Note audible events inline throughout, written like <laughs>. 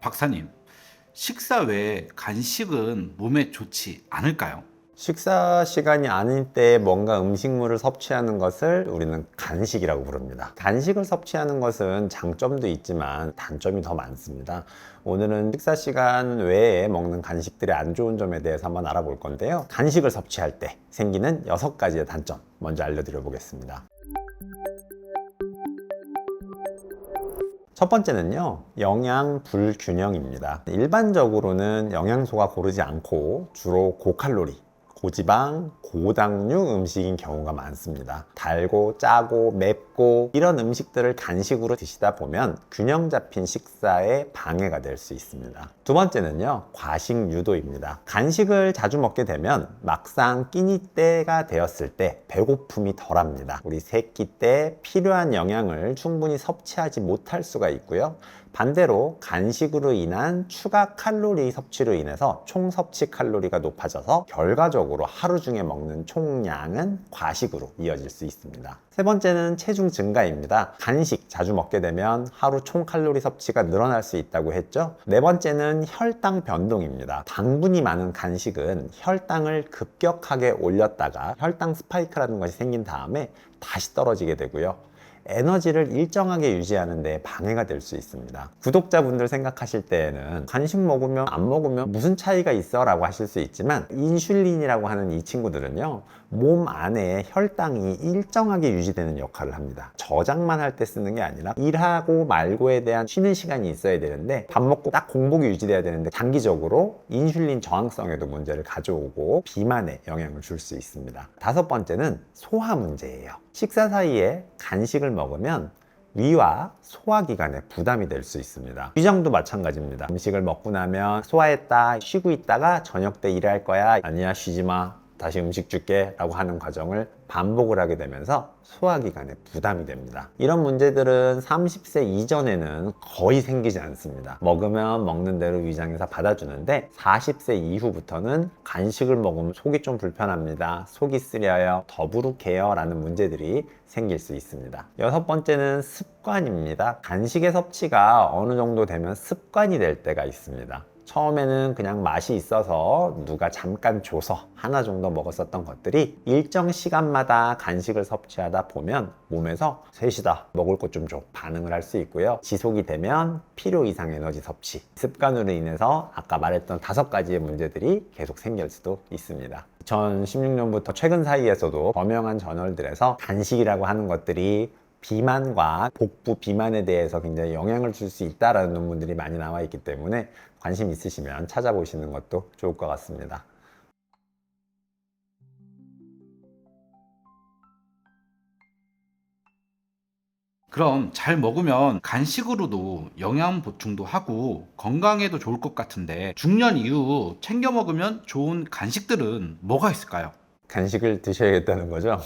박사님, 식사 외에 간식은 몸에 좋지 않을까요? 식사 시간이 아닐 때 뭔가 음식물을 섭취하는 것을 우리는 간식이라고 부릅니다. 간식을 섭취하는 것은 장점도 있지만 단점이 더 많습니다. 오늘은 식사 시간 외에 먹는 간식들의 안 좋은 점에 대해서 한번 알아볼 건데요. 간식을 섭취할 때 생기는 여섯 가지의 단점 먼저 알려드려 보겠습니다. 첫 번째는요, 영양 불균형입니다. 일반적으로는 영양소가 고르지 않고 주로 고칼로리, 고지방, 고당류 음식인 경우가 많습니다. 달고, 짜고, 맵고 이런 음식들을 간식으로 드시다 보면 균형 잡힌 식사에 방해가 될 수 있습니다. 두 번째는요, 과식 유도입니다. 간식을 자주 먹게 되면 막상 끼니 때가 되었을 때 배고픔이 덜합니다. 우리 새끼 때 필요한 영양을 충분히 섭취하지 못할 수가 있고요. 반대로 간식으로 인한 추가 칼로리 섭취로 인해서 총 섭취 칼로리가 높아져서 결과적으로 하루 중에 먹는 총량은 과식으로 이어질 수 있습니다. 세 번째는 체중 증가입니다. 간식 자주 먹게 되면 하루 총 칼로리 섭취가 늘어날 수 있다고 했죠. 네 번째는 혈당 변동입니다. 당분이 많은 간식은 혈당을 급격하게 올렸다가 혈당 스파이크라는 것이 생긴 다음에 다시 떨어지게 되고요. 에너지를 일정하게 유지하는 데 방해가 될 수 있습니다. 구독자분들 생각하실 때에는 간식 먹으면 안 먹으면 무슨 차이가 있어? 라고 하실 수 있지만 인슐린이라고 하는 이 친구들은요. 몸 안에 혈당이 일정하게 유지되는 역할을 합니다. 저장만 할 때 쓰는 게 아니라 일하고 말고에 대한 쉬는 시간이 있어야 되는데 밥 먹고 딱 공복이 유지돼야 되는데 장기적으로 인슐린 저항성에도 문제를 가져오고 비만에 영향을 줄 수 있습니다. 다섯 번째는 소화 문제예요. 식사 사이에 간식을 먹으면 위와 소화기관에 부담이 될 수 있습니다. 위장도 마찬가지입니다. 음식을 먹고 나면 소화했다, 쉬고 있다가 저녁 때 일할 거야. 아니야, 쉬지 마. 다시 음식 줄게 라고 하는 과정을 반복을 하게 되면서 소화기관에 부담이 됩니다. 이런 문제들은 30세 이전에는 거의 생기지 않습니다. 먹으면 먹는 대로 위장에서 받아주는데 40세 이후부터는 간식을 먹으면 속이 좀 불편합니다. 속이 쓰려요. 더부룩해요. 라는 문제들이 생길 수 있습니다. 여섯 번째는 습관입니다. 간식의 섭취가 어느 정도 되면 습관이 될 때가 있습니다. 처음에는 그냥 맛이 있어서 누가 잠깐 줘서 하나 정도 먹었었던 것들이 일정 시간마다 간식을 섭취하다 보면 몸에서 셋이다 먹을 것 좀 줘 반응을 할 수 있고요. 지속이 되면 필요 이상 에너지 섭취 습관으로 인해서 아까 말했던 다섯 가지의 문제들이 계속 생길 수도 있습니다. 2016년부터 최근 사이에서도 범용한 저널들에서 간식이라고 하는 것들이 비만과 복부 비만에 대해서 굉장히 영향을 줄 수 있다라는 논문들이 많이 나와 있기 때문에 관심 있으시면 찾아보시는 것도 좋을 것 같습니다. 그럼 잘 먹으면 간식으로도 영양 보충도 하고 건강에도 좋을 것 같은데 중년 이후 챙겨 먹으면 좋은 간식들은 뭐가 있을까요? 간식을 드셔야겠다는 거죠.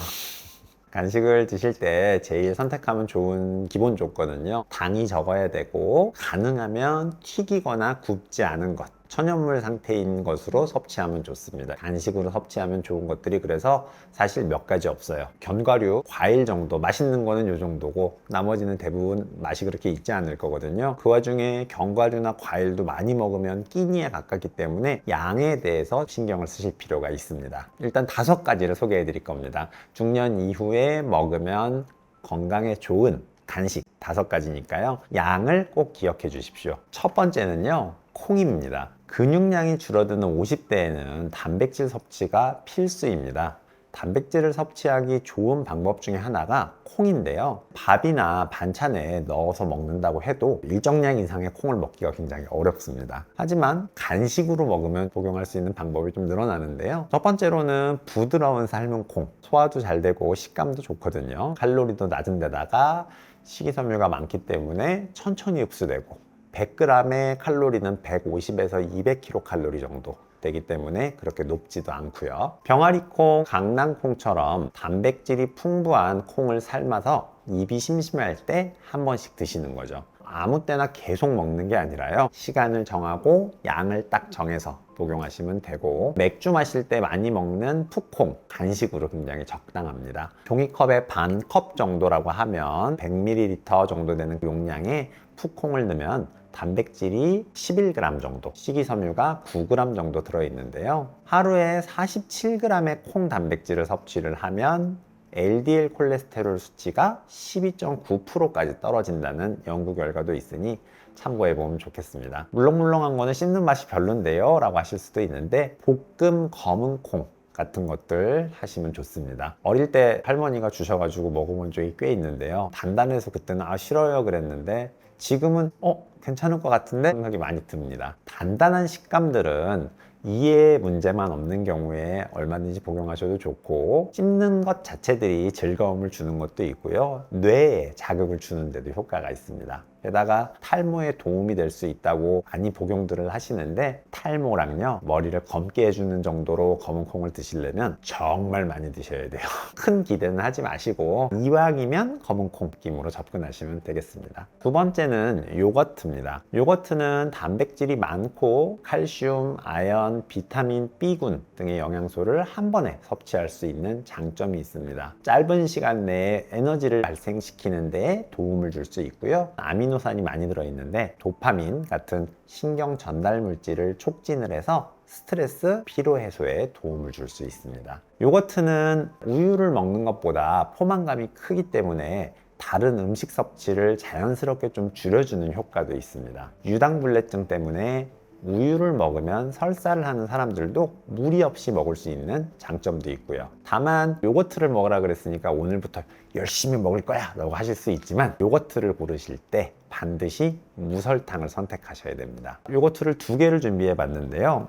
간식을 드실 때 제일 선택하면 좋은 기본 조건은요. 당이 적어야 되고 가능하면 튀기거나 굽지 않은 것. 천연물 상태인 것으로 섭취하면 좋습니다. 간식으로 섭취하면 좋은 것들이 그래서 사실 몇 가지 없어요. 견과류, 과일 정도, 맛있는 거는 요 정도고 나머지는 대부분 맛이 그렇게 있지 않을 거거든요. 그 와중에 견과류나 과일도 많이 먹으면 끼니에 가깝기 때문에 양에 대해서 신경을 쓰실 필요가 있습니다. 일단 다섯 가지를 소개해 드릴 겁니다. 중년 이후에 먹으면 건강에 좋은 간식 다섯 가지니까요. 양을 꼭 기억해 주십시오. 첫 번째는요. 콩입니다. 근육량이 줄어드는 50대에는 단백질 섭취가 필수입니다. 단백질을 섭취하기 좋은 방법 중에 하나가 콩인데요. 밥이나 반찬에 넣어서 먹는다고 해도 일정량 이상의 콩을 먹기가 굉장히 어렵습니다. 하지만 간식으로 먹으면 복용할 수 있는 방법이 좀 늘어나는데요. 첫 번째로는 부드러운 삶은 콩. 소화도 잘 되고 식감도 좋거든요. 칼로리도 낮은 데다가 식이섬유가 많기 때문에 천천히 흡수되고 100g의 칼로리는 150에서 200kcal 정도 되기 때문에 그렇게 높지도 않고요. 병아리콩, 강낭콩처럼 단백질이 풍부한 콩을 삶아서 입이 심심할 때 한 번씩 드시는 거죠. 아무 때나 계속 먹는 게 아니라요. 시간을 정하고 양을 딱 정해서 복용하시면 되고 맥주 마실 때 많이 먹는 푸콩 간식으로 굉장히 적당합니다. 종이컵의 반 컵 정도라고 하면 100ml 정도 되는 용량의 푸콩을 넣으면 단백질이 11g 정도, 식이섬유가 9g 정도 들어있는데요. 하루에 47g의 콩 단백질을 섭취를 하면 LDL 콜레스테롤 수치가 12.9%까지 떨어진다는 연구 결과도 있으니 참고해 보면 좋겠습니다. 물렁물렁한 거는 씹는 맛이 별론데요 라고 하실 수도 있는데 볶음 검은 콩 같은 것들 하시면 좋습니다. 어릴 때 할머니가 주셔가지고 먹어본 적이 꽤 있는데요. 단단해서 그때는 아 싫어요 그랬는데 지금은 어 괜찮을 것 같은데 생각이 많이 듭니다. 단단한 식감들은 이해 문제만 없는 경우에 얼마든지 복용하셔도 좋고 씹는 것 자체들이 즐거움을 주는 것도 있고요. 뇌에 자극을 주는 데도 효과가 있습니다 게다가 탈모에 도움이 될 수 있다고 많이 복용들을 하시는데 탈모랑요 머리를 검게 해주는 정도로 검은 콩을 드시려면 정말 많이 드셔야 돼요. <laughs> 큰 기대는 하지 마시고 이왕이면 검은 콩 느낌으로 접근하시면 되겠습니다. 두 번째는 요거트입니다. 요거트는 단백질이 많고 칼슘, 아연, 비타민 B군 등의 영양소를 한 번에 섭취할 수 있는 장점이 있습니다. 짧은 시간 내에 에너지를 발생시키는 데 도움을 줄 수 있고요. 아미노 산이 많이 들어있는데 도파민 같은 신경 전달 물질을 촉진을 해서 스트레스, 피로 해소에 도움을 줄 수 있습니다. 요거트는 우유를 먹는 것보다 포만감이 크기 때문에 다른 음식 섭취를 자연스럽게 좀 줄여주는 효과도 있습니다. 유당불내증 때문에 우유를 먹으면 설사를 하는 사람들도 무리 없이 먹을 수 있는 장점도 있고요. 다만 요거트를 먹으라 그랬으니까 오늘부터 열심히 먹을 거야 라고 하실 수 있지만 요거트를 고르실 때 반드시 무설탕을 선택하셔야 됩니다. 요거트를 두 개를 준비해 봤는데요.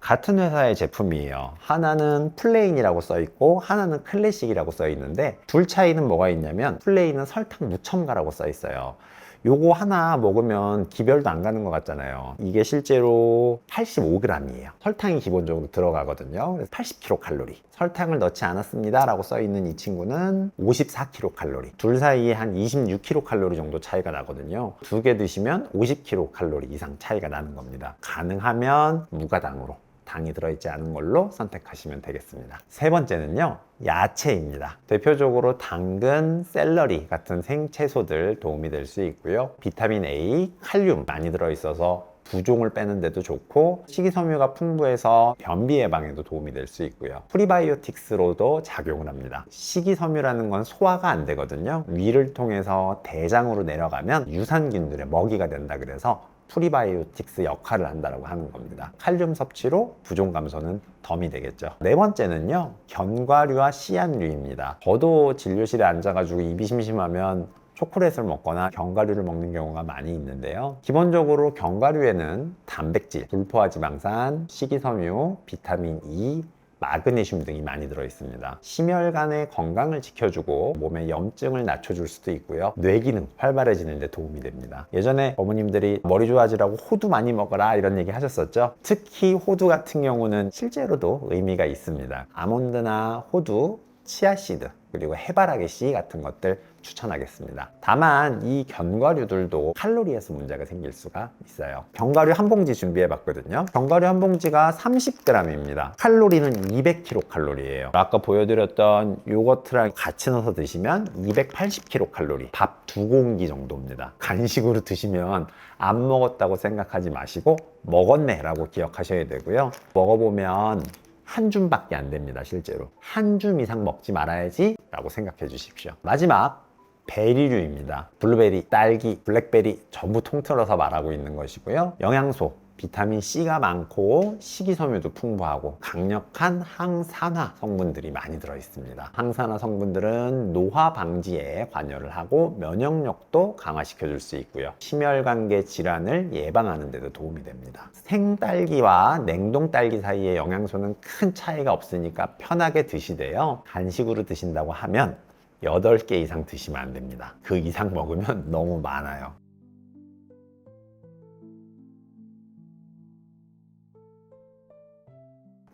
같은 회사의 제품이에요. 하나는 플레인이라고 써 있고 하나는 클래식이라고 써 있는데 둘 차이는 뭐가 있냐면 플레인은 설탕 무첨가라고 써 있어요. 요거 하나 먹으면 기별도 안 가는 것 같잖아요. 이게 실제로 85g이에요. 설탕이 기본적으로 들어가거든요. 그래서 80kcal. 설탕을 넣지 않았습니다. 라고 써 있는 이 친구는 54kcal. 둘 사이에 한 26kcal 정도 차이가 나거든요. 두 개 드시면 50kcal 이상 차이가 나는 겁니다. 가능하면 무가당으로 당이 들어있지 않은 걸로 선택하시면 되겠습니다. 세 번째는요, 야채입니다. 대표적으로 당근, 샐러리 같은 생채소들 도움이 될 수 있고요. 비타민 A, 칼륨 많이 들어있어서 부종을 빼는 데도 좋고 식이섬유가 풍부해서 변비 예방에도 도움이 될 수 있고요. 프리바이오틱스로도 작용을 합니다. 식이섬유라는 건 소화가 안 되거든요. 위를 통해서 대장으로 내려가면 유산균들의 먹이가 된다 그래서 프리바이오틱스 역할을 한다고 하는 겁니다. 칼륨 섭취로 부종 감소는 덤이 되겠죠. 네 번째는요, 견과류와 씨앗류입니다. 저도 진료실에 앉아가지고 입이 심심하면 초콜릿을 먹거나 견과류를 먹는 경우가 많이 있는데요. 기본적으로 견과류에는 단백질, 불포화지방산, 식이섬유, 비타민 E, 마그네슘 등이 많이 들어있습니다. 심혈관의 건강을 지켜주고 몸의 염증을 낮춰줄 수도 있고요. 뇌 기능 활발해지는 데 도움이 됩니다. 예전에 어머님들이 머리 좋아지라고 호두 많이 먹어라 이런 얘기 하셨었죠. 특히 호두 같은 경우는 실제로도 의미가 있습니다. 아몬드나 호두, 치아씨드 그리고 해바라기 씨 같은 것들 추천하겠습니다. 다만 이 견과류들도 칼로리에서 문제가 생길 수가 있어요. 견과류 한 봉지 준비해 봤거든요. 견과류 한 봉지가 30g입니다. 칼로리는 200kcal예요. 아까 보여드렸던 요거트랑 같이 넣어서 드시면 280kcal. 밥 두 공기 정도입니다. 간식으로 드시면 안 먹었다고 생각하지 마시고 먹었네 라고 기억하셔야 되고요. 먹어보면 한 줌밖에 안 됩니다, 실제로. 한 줌 이상 먹지 말아야지 라고 생각해 주십시오. 마지막, 베리류입니다. 블루베리, 딸기, 블랙베리 전부 통틀어서 말하고 있는 것이고요. 영양소, 비타민 C가 많고 식이섬유도 풍부하고 강력한 항산화 성분들이 많이 들어 있습니다. 항산화 성분들은 노화 방지에 관여를 하고 면역력도 강화시켜 줄 수 있고요. 심혈관계 질환을 예방하는 데도 도움이 됩니다. 생딸기와 냉동 딸기 사이의 영양소는 큰 차이가 없으니까 편하게 드시되요. 간식으로 드신다고 하면 8개 이상 드시면 안 됩니다. 그 이상 먹으면 너무 많아요.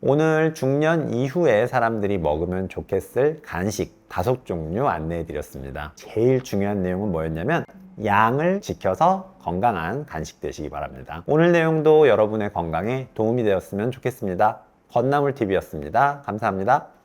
오늘 중년 이후에 사람들이 먹으면 좋겠을 간식 다섯 종류 안내해 드렸습니다. 제일 중요한 내용은 뭐였냐면 양을 지켜서 건강한 간식 되시기 바랍니다. 오늘 내용도 여러분의 건강에 도움이 되었으면 좋겠습니다. 건나물 TV였습니다. 감사합니다.